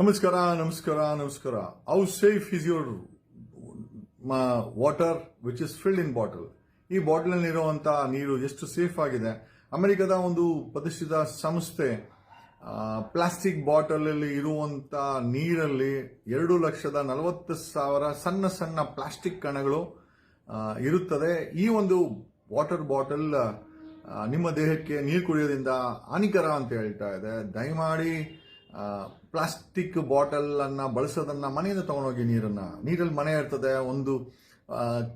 ನಮಸ್ಕಾರ ನಮಸ್ಕಾರ ನಮಸ್ಕಾರ. How safe is your water which is filled in bottle ಈ ಬಾಟಲ್ ಇರುವಂತ ನೀರು ಎಷ್ಟು ಸೇಫ್ ಆಗಿದೆ? ಅಮೆರಿಕದ ಒಂದು ಪ್ರತಿಷ್ಠಿತ ಸಂಸ್ಥೆ ಪ್ಲಾಸ್ಟಿಕ್ ಬಾಟಲಲ್ಲಿ ಇರುವಂತ ನೀರಲ್ಲಿ ಎರಡು ಲಕ್ಷದ ನಲವತ್ತು ಸಾವಿರ ಸಣ್ಣ ಸಣ್ಣ ಪ್ಲಾಸ್ಟಿಕ್ ಕಣಗಳು ಇರುತ್ತದೆ. ಈ ಒಂದು ವಾಟರ್ ಬಾಟಲ್ ನಿಮ್ಮ ದೇಹಕ್ಕೆ ನೀರು ಕುಡಿಯೋದ್ರಿಂದ ಹಾನಿಕರ ಅಂತ ಹೇಳ್ತಾ ಇದೆ. ದಯಮಾಡಿ ಪ್ಲಾಸ್ಟಿಕ್ ಬಾಟಲ್ ಬಳಸೋದನ್ನು ಮನೆಯಿಂದ ತಗೊಂಡೋಗಿ ನೀರನ್ನ. ನೀರಲ್ಲಿ ಮನೆ ಇರ್ತದೆ, ಒಂದು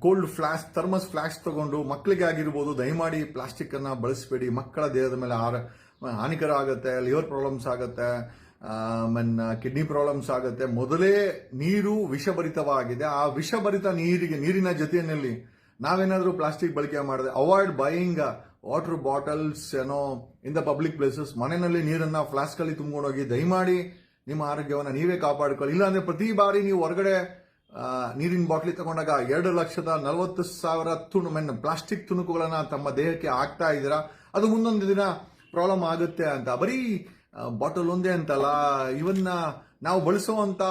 ಕೋಲ್ಡ್ ಫ್ಲಾಶ್ ಥರ್ಮಸ್ ಫ್ಲಾಶ್ ತಗೊಂಡು ಮಕ್ಕಳಿಗೆ ಆಗಿರ್ಬೋದು ದಯಮಾಡಿ ಪ್ಲಾಸ್ಟಿಕ್ ಅನ್ನ ಬಳಸಬೇಡಿ. ಮಕ್ಕಳ ದೇಹದ ಮೇಲೆ ಆರ, ಹಾನಿಕರ ಆಗುತ್ತೆ, ಲಿವರ್ ಪ್ರಾಬ್ಲಮ್ಸ್ ಆಗುತ್ತೆ ಮನ್ ಕಿಡ್ನಿ ಪ್ರಾಬ್ಲಮ್ಸ್ ಆಗುತ್ತೆ. ಮೊದಲೇ ನೀರು ವಿಷಭರಿತವಾಗಿದೆ. ಆ ವಿಷಭರಿತ ನೀರಿಗೆ, ನೀರಿನ ಜೊತೆಯಲ್ಲಿ ನಾವೇನಾದರೂ ಪ್ಲಾಸ್ಟಿಕ್ ಬಳಕೆ ಮಾಡಿದೆ, ಅವಾಯ್ಡ್ ಬೈಯಿಂಗ್ ವಾಟರ್ ಬಾಟಲ್ಸ್ ಏನೋ ಇನ್ ದ ಪಬ್ಲಿಕ್ ಪ್ಲೇಸಸ್ ಮನೆಯಲ್ಲಿ ನೀರನ್ನ ಫ್ಲಾಸ್ಕ್ ಅಲ್ಲಿ ತುಂಬಿಕೊಂಡೋಗಿ ದಯಮಾಡಿ ನಿಮ್ಮ ಆರೋಗ್ಯವನ್ನ ನೀವೇ ಕಾಪಾಡಿಕೊಳ್ಳಿ. ಇಲ್ಲಾಂದರೆ ಪ್ರತಿ ಬಾರಿ ನೀವು ಹೊರಗಡೆ ನೀರಿನ ಬಾಟ್ಲಿ ತಗೊಂಡಾಗ ಎರಡು ಲಕ್ಷದ ನಲವತ್ತು ಸಾವಿರ ತುಣು, ಮೆನ್ ಪ್ಲಾಸ್ಟಿಕ್ ತುಣುಕುಗಳನ್ನ ತಮ್ಮ ದೇಹಕ್ಕೆ ಹಾಕ್ತಾ ಇದ್ದೀರಾ? ಅದು ಮುಂದೊಂದು ದಿನ ಪ್ರಾಬ್ಲಮ್ ಆಗುತ್ತೆ ಅಂತ. ಬರೀ ಬಾಟಲ್ ಒಂದೇ ಅಂತಲ್ಲ, ಇವನ್ನ ನಾವು ಬಳಸುವಂತ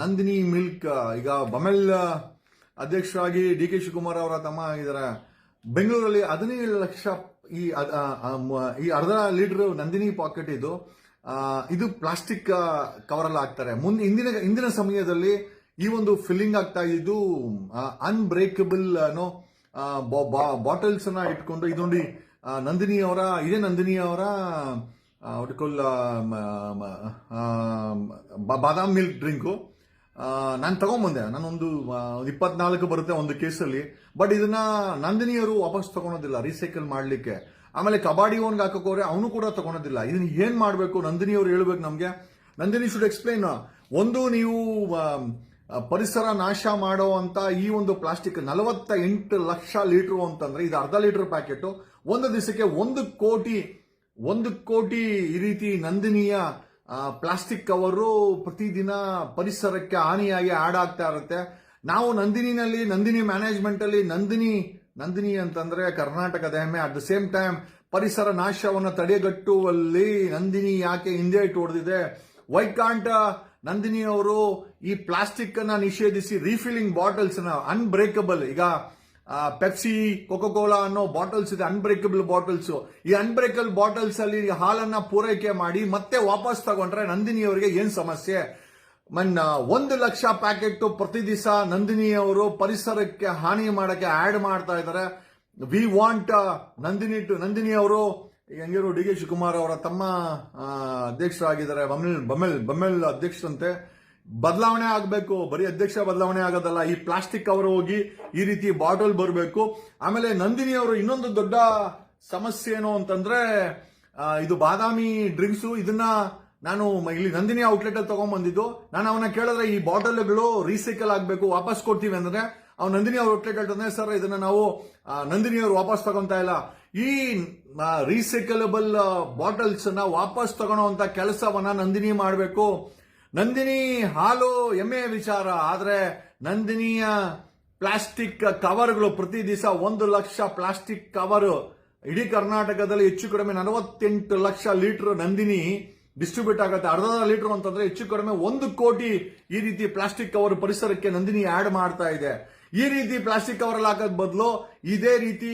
ನಂದಿನಿ ಮಿಲ್ಕ್, ಈಗ ಬಮೆಲ್ ಅಧ್ಯಕ್ಷರಾಗಿ ಡಿ ಕೆ ಶಿವಕುಮಾರ್ ಅವರ ತಮ್ಮ ಇದ್ದಾರೆ ಬೆಂಗಳೂರಲ್ಲಿ ಹದಿನೇಳು ಲಕ್ಷ ಈ ಈ ಅರ್ಧ ಲೀಟರ್ ನಂದಿನಿ ಪಾಕೆಟ್ ಇದು ಇದು ಪ್ಲಾಸ್ಟಿಕ್ ಕವರ್ ಅಲ್ಲಿ ಹಾಕ್ತಾರೆ. ಮುಂದೆ, ಹಿಂದಿನ ಇಂದಿನ ಸಮಯದಲ್ಲಿ ಈ ಒಂದು ಫಿಲ್ಲಿಂಗ್ ಆಗ್ತಾ ಇದ್ದು ಅನ್ಬ್ರೇಕಬಲ್ ಅನ್ನೋ ಬಾಟಲ್ಸ್ ಅನ್ನ ಇಟ್ಕೊಂಡು ಇದೊಂದು ನಂದಿನಿ ಅವರ ಇದೇ ನಂದಿನಿ ಅವರ ಬಾದಾಮ್ ಮಿಲ್ಕ್ ಡ್ರಿಂಕು ನಾನು ತಗೊಂಬಂದೆ. ನಾನೊಂದು ಇಪ್ಪತ್ನಾಲ್ಕು ಬರುತ್ತೆ ಒಂದು ಕೇಸಲ್ಲಿ. ಬಟ್ ಇದನ್ನ ನಂದಿನಿಯವರು ವಾಪಸ್ ತಗೊಳೋದಿಲ್ಲ ರೀಸೈಕಲ್ ಮಾಡಲಿಕ್ಕೆ. ಆಮೇಲೆ ಕಬಾಡಿ ಓನ್ಗೆ ಹಾಕೋಕೋರೆ, ಅವನು ಕೂಡ ತಗೊಳೋದಿಲ್ಲ. ಇದನ್ನ ಏನು ಮಾಡಬೇಕು? ನಂದಿನಿಯವರು ಹೇಳ್ಬೇಕು ನಮಗೆ. ನಂದಿನಿ ಶುಡ್ ಎಕ್ಸ್ಪ್ಲೈನ್ ಒಂದು ನೀವು ಪರಿಸರ ನಾಶ ಮಾಡೋ ಅಂತ ಈ ಒಂದು ಪ್ಲಾಸ್ಟಿಕ್ ನಲವತ್ತ ಎಂಟು ಲಕ್ಷ ಲೀಟರ್ ಅಂತಂದ್ರೆ, ಇದು ಅರ್ಧ ಲೀಟರ್ ಪ್ಯಾಕೆಟ್ ಒಂದು ದಿವಸಕ್ಕೆ ಒಂದು ಕೋಟಿ ಒಂದು ಕೋಟಿ ಈ ರೀತಿ ನಂದಿನಿಯ ಪ್ಲಾಸ್ಟಿಕ್ ಕವರು ಪ್ರತಿದಿನ ಪರಿಸರಕ್ಕೆ ಹಾನಿಯಾಗಿ ಆಡ್ ಆಗ್ತಾ ಇರುತ್ತೆ. ನಾವು ನಂದಿನಿನಲ್ಲಿ, ನಂದಿನಿ ಮ್ಯಾನೇಜ್ಮೆಂಟ್ ಅಲ್ಲಿ ನಂದಿನಿ ನಂದಿನಿ ಅಂತಂದ್ರೆ ಕರ್ನಾಟಕದ ಹೆಮ್ಮೆ. ಅಟ್ ದ ಸೇಮ್ ಟೈಮ್ ಪರಿಸರ ನಾಶವನ್ನು ತಡೆಗಟ್ಟುವಲ್ಲಿ ನಂದಿನಿ ಯಾಕೆ ಹಿಂದೆ ಇಟ್ಟು ಹೊಡೆದಿದೆ? ವೈ ಕಾಂಟ್ ನಂದಿನಿ ಅವರು ಈ ಪ್ಲಾಸ್ಟಿಕ್ ಅನ್ನ ನಿಷೇಧಿಸಿ ರೀಫಿಲಿಂಗ್ ಬಾಟಲ್ಸ್ ಅನ್ಬ್ರೇಕಬಲ್ ಈಗ ಪೆಪ್ಸಿ ಕೋಲಾ ಅನ್ನೋ ಬಾಟಲ್ಸ್ ಇದೆ ಅನ್ಬ್ರೇಕಬಲ್ ಬಾಟಲ್ಸ್ ಈ ಅನ್ಬ್ರೇಕಬಲ್ ಬಾಟಲ್ಸ್ ಅಲ್ಲಿ ಹಾಲನ್ನ ಪೂರೈಕೆ ಮಾಡಿ ಮತ್ತೆ ವಾಪಸ್ ತಗೊಂಡ್ರೆ ನಂದಿನಿಯವರಿಗೆ ಏನ್ ಸಮಸ್ಯೆ? ಮನ್ನ ಒಂದು ಲಕ್ಷ ಪ್ಯಾಕೆಟ್ ಪ್ರತಿ ದಿವಸ ನಂದಿನಿಯವರು ಪರಿಸರಕ್ಕೆ ಹಾನಿ ಮಾಡಕ್ಕೆ ಆಡ್ ಮಾಡ್ತಾ ಇದ್ದಾರೆ. We want Nandini to Nandini ಅವರು ಹೆಂಗಿರು ಡಿ ಕೆ ಶಿವಕುಮಾರ್ ಅವರ ತಮ್ಮ ಅಧ್ಯಕ್ಷರಾಗಿದ್ದಾರೆ. ಬಮ್ಮೆಲ್ ಬಮ್ಮೆಲ್ ಬಮ್ಮೆಲ್ ಅಧ್ಯಕ್ಷರಂತೆ. ಬದಲಾವಣೆ ಆಗಬೇಕು, ಬರೀ ಅಧ್ಯಕ್ಷ ಬದಲಾವಣೆ ಆಗೋದಲ್ಲ, ಈ ಪ್ಲಾಸ್ಟಿಕ್ ಕವರ್ ಹೋಗಿ ಈ ರೀತಿ ಬಾಟಲ್ ಬರಬೇಕು. ಆಮೇಲೆ ನಂದಿನಿ ಅವರು ಇನ್ನೊಂದು ದೊಡ್ಡ ಸಮಸ್ಯೆ ಏನು ಅಂತಂದ್ರೆ ಇದು ಬಾದಾಮಿ ಡ್ರಿಂಕ್ಸು, ಇದನ್ನ ನಾನು ಇಲ್ಲಿ ನಂದಿನಿ ಔಟ್ಲೆಟ್ ಅಲ್ಲಿ ತಗೊಂಡ್ಬಂದಿದ್ದು ನಾನು ಅವನ ಕೇಳಿದ್ರೆ ಈ ಬಾಟಲ್ಗಳು ರೀಸೈಕಲ್ ಆಗಬೇಕು, ವಾಪಸ್ ಕೊಡ್ತೀವಿ ಅಂದ್ರೆ, ಅವ್ನು ನಂದಿನಿ ಅವ್ರ ಔಟ್ಲೆಟ್ ಹೇಳ್ತಾನೆ ಸರ್, ಇದನ್ನ ನಾವು ನಂದಿನಿ ಅವರು ವಾಪಸ್ ತಗೊಂತಾ ಇಲ್ಲ. ಈ ರೀಸೈಕಲಬಲ್ ಬಾಟಲ್ಸ್ನ ವಾಪಸ್ ತಗೊಳ್ಳೋಂತ ಕೆಲಸವನ್ನ ನಂದಿನಿ ಮಾಡಬೇಕು. ನಂದಿನಿ, ಹಾಲು ಹೆಮ್ಮೆಯ ವಿಚಾರ. ಆದರೆ ನಂದಿನಿಯ ಪ್ಲಾಸ್ಟಿಕ್ ಕವರ್ಗಳು ಪ್ರತಿ ದಿವಸ ಒಂದು ಲಕ್ಷ ಪ್ಲಾಸ್ಟಿಕ್ ಕವರ್. ಇಡೀ ಕರ್ನಾಟಕದಲ್ಲಿ ಹೆಚ್ಚು ಕಡಿಮೆ ನಲವತ್ತೆಂಟು ಲಕ್ಷ ಲೀಟರ್ ನಂದಿನಿ ಡಿಸ್ಟ್ರಿಬ್ಯೂಟ್ ಆಗುತ್ತೆ. ಅರ್ಧ ಲೀಟರ್ ಅಂತಂದ್ರೆ ಹೆಚ್ಚು ಕಡಿಮೆ ಒಂದು ಕೋಟಿ ಈ ರೀತಿ ಪ್ಲಾಸ್ಟಿಕ್ ಕವರ್ ಪರಿಸರಕ್ಕೆ ನಂದಿನಿ ಆಡ್ ಮಾಡ್ತಾ ಇದೆ. ಈ ರೀತಿ ಪ್ಲಾಸ್ಟಿಕ್ ಕವರ್ ಅಲ್ಲಿ ಹಾಕೋದ್ ಬದಲು ಇದೇ ರೀತಿ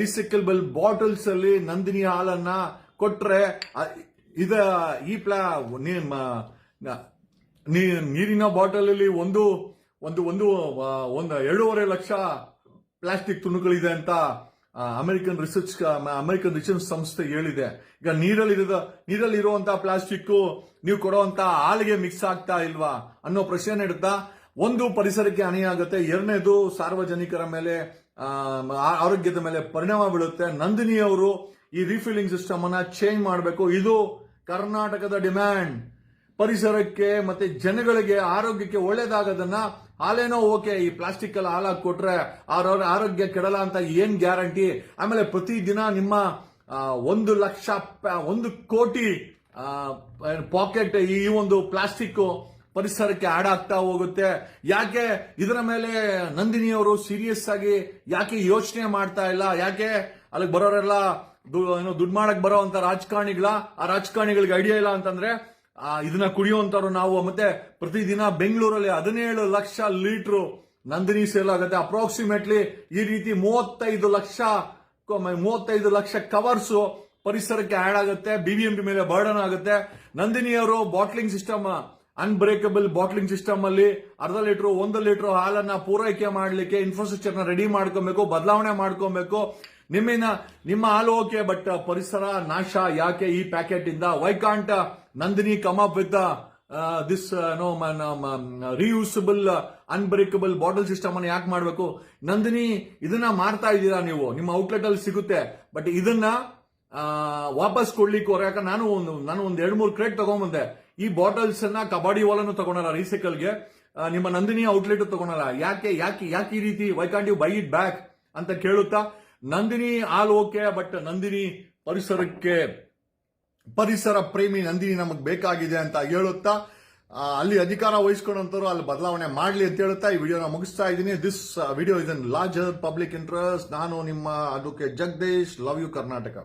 ರೀಸೈಕಲ್ಬಲ್ ಬಾಟಲ್ಸ್ ಅಲ್ಲಿ ನಂದಿನಿ ಹಾಲನ್ನ ಕೊಟ್ರೆ ಇದ, ಈ ಪ್ಲಾ ನೀರಿನ ಬಾಟಲ್ ಅಲ್ಲಿ ಒಂದು ಒಂದು ಒಂದು ಒಂದು ಎರಡೂವರೆ ಲಕ್ಷ ಪ್ಲಾಸ್ಟಿಕ್ ತುಣುಕುಗಳಿದೆ ಅಂತ ಅಮೆರಿಕನ್ ರಿಸರ್ಚ್ ಅಮೆರಿಕನ್ ರಿಸರ್ಚ್ ಸಂಸ್ಥೆ ಹೇಳಿದೆ. ಈಗ ನೀರಲ್ಲಿರುವ ನೀರಲ್ಲಿ ಇರುವಂತಹ ಪ್ಲಾಸ್ಟಿಕ್ ನೀವು ಕೊಡುವಂತ ಹಾಲಿಗೆ ಮಿಕ್ಸ್ ಆಗ್ತಾ ಇಲ್ವಾ ಅನ್ನೋ ಪ್ರಶ್ನೆ ಇಡುತ್ತಾ ಒಂದು ಪರಿಸರಕ್ಕೆ ಹಾನಿಯಾಗುತ್ತೆ, ಎರಡನೇದು ಸಾರ್ವಜನಿಕರ ಮೇಲೆ ಆರೋಗ್ಯದ ಮೇಲೆ ಪರಿಣಾಮ ಬೀಳುತ್ತೆ. ನಂದಿನಿ ಅವರು ಈ ರೀಫಿಲಿಂಗ್ ಸಿಸ್ಟಮ್ ಅನ್ನ ಚೇಂಜ್ ಮಾಡಬೇಕು. ಇದು ಕರ್ನಾಟಕದ ಡಿಮ್ಯಾಂಡ್ ಪರಿಸರಕ್ಕೆ ಮತ್ತೆ ಜನಗಳಿಗೆ ಆರೋಗ್ಯಕ್ಕೆ ಒಳ್ಳೇದಾಗೋದನ್ನ ಹಾಲೇನೋ ಓಕೆ ಈ ಪ್ಲಾಸ್ಟಿಕ್ ಎಲ್ಲ ಹಾಲಾಗಿ ಕೊಟ್ರೆ ಅವ್ರವ್ರ ಆರೋಗ್ಯ ಕೆಡಲ್ಲ ಅಂತ ಏನ್ ಗ್ಯಾರಂಟಿ? ಆಮೇಲೆ ಪ್ರತಿದಿನ ನಿಮ್ಮ ಒಂದು ಲಕ್ಷ ಒಂದು ಕೋಟಿ ಪಾಕೆಟ್ ಈ ಒಂದು ಪ್ಲಾಸ್ಟಿಕ್ ಪರಿಸರಕ್ಕೆ ಹಾಡಾಗ್ತಾ ಹೋಗುತ್ತೆ. ಯಾಕೆ? ಇದರ ಮೇಲೆ ನಂದಿನಿಯವರು ಸೀರಿಯಸ್ ಆಗಿ ಯಾಕೆ ಯೋಚನೆ ಮಾಡ್ತಾ ಇಲ್ಲ? ಯಾಕೆ ಅಲ್ಲಿಗೆ ಬರೋರೆಲ್ಲ ದುಡ್ಡು ಮಾಡಕ್ ಬರೋ ಅಂತ ರಾಜಕಾರಣಿಗಳ? ಆ ರಾಜಕಾರಣಿಗಳಿಗೆ ಐಡಿಯಾ ಇಲ್ಲ ಅಂತಂದ್ರೆ ಇದನ್ನ ಕುಡಿಯುವಂತವ್ರು ನಾವು, ಮತ್ತೆ ಪ್ರತಿದಿನ ಬೆಂಗಳೂರಲ್ಲಿ ಹದಿನೇಳು ಲಕ್ಷ ಲೀಟರ್ ನಂದಿನಿ ಸೇಲ್ ಆಗುತ್ತೆ. ಅಪ್ರಾಕ್ಸಿಮೇಟ್ಲಿ ಈ ರೀತಿ ಮೂವತ್ತೈದು ಲಕ್ಷ ಮೂವತ್ತೈದು ಲಕ್ಷ ಕವರ್ಸ್ ಪರಿಸರಕ್ಕೆ ಆಡ್ ಆಗುತ್ತೆ. ಬಿಬಿಎಂಪಿ ಮೇಲೆ ಬರ್ಡನ್ ಆಗುತ್ತೆ. ನಂದಿನಿಯವರು bottling system unbreakable bottling system ಅಲ್ಲಿ ಅರ್ಧ ಲೀಟರ್, ಒಂದು ಲೀಟರ್ ಹಾಲನ್ನ ಪೂರೈಕೆ ಮಾಡಲಿಕ್ಕೆ ಇನ್ಫ್ರಾಸ್ಟ್ರಕ್ಚರ್ ರೆಡಿ ಮಾಡ್ಕೊಬೇಕು, ಬದಲಾವಣೆ ಮಾಡ್ಕೊಬೇಕು. ನಿಮ್ಮಿನ, ನಿಮ್ಮ ಹಾಲು ಓಕೆ ಬಟ್ ಪರಿಸರ ನಾಶ ಯಾಕೆ ಈ ಪ್ಯಾಕೆಟ್ ಇಂದ? Nandini come up with this no reusable unbreakable bottle system ಅನ್ನು ಯಾಕೆ ಮಾಡಬೇಕು? ನಂದಿನಿ ಇದನ್ನ ಮಾರ್ತಾ ಇದ್ದೀರಾ ನೀವು? ನಿಮ್ಮ ಔಟ್ಲೆಟ್ ಅಲ್ಲಿ ಸಿಗುತ್ತೆ. ಬಟ್ ಇದನ್ನ ವಾಪಸ್ ಕೊಡ್ಲಿಕ್ಕೆ ಹೊರ ಯಾಕಂದ್ರೆ ನಾನು ಒಂದು ನಾನು ಒಂದು ಎರಡು ಮೂರು ಕ್ರೇಟ್ ತಗೊಂಬಂದೆ. ಈ ಬಾಟಲ್ಸ್ ಅನ್ನ ಕಬಾಡಿ ವಾಲನ್ನು ತಗೊಂಡಲ್ಲ ರೀಸೈಕಲ್ಗೆ ನಿಮ್ಮ ನಂದಿನಿ ಔಟ್ಲೆಟ್ ತಗೊಂಡಲ್ಲ ಯಾಕೆ ಯಾಕೆ ಯಾಕೆ ಈ ರೀತಿ? Why can't you buy it back ಅಂತ ಕೇಳುತ್ತಾ. Nandini all okay but Nandini ಪರಿಸರಕ್ಕೆ ಪರಿಸರ ಪ್ರೇಮಿ ನಂದಿನಿ ನಮಗೆ ಬೇಕಾಗಿದೆ ಅಂತ ಹೇಳುತ್ತಾ ಅಲ್ಲಿ ಅಧಿಕಾರ ವಹಿಸ್ಕೊಂಡಂತವ್ರು ಅಲ್ಲಿ ಬದಲಾವಣೆ ಮಾಡಲಿ ಅಂತ ಹೇಳುತ್ತಾ ಈ ವಿಡಿಯೋನ ಮುಗಿಸ್ತಾ ಇದ್ದೀನಿ. This video is in larger public interest ನಾನು ನಿಮ್ಮ advocate Jagadish love you Karnataka.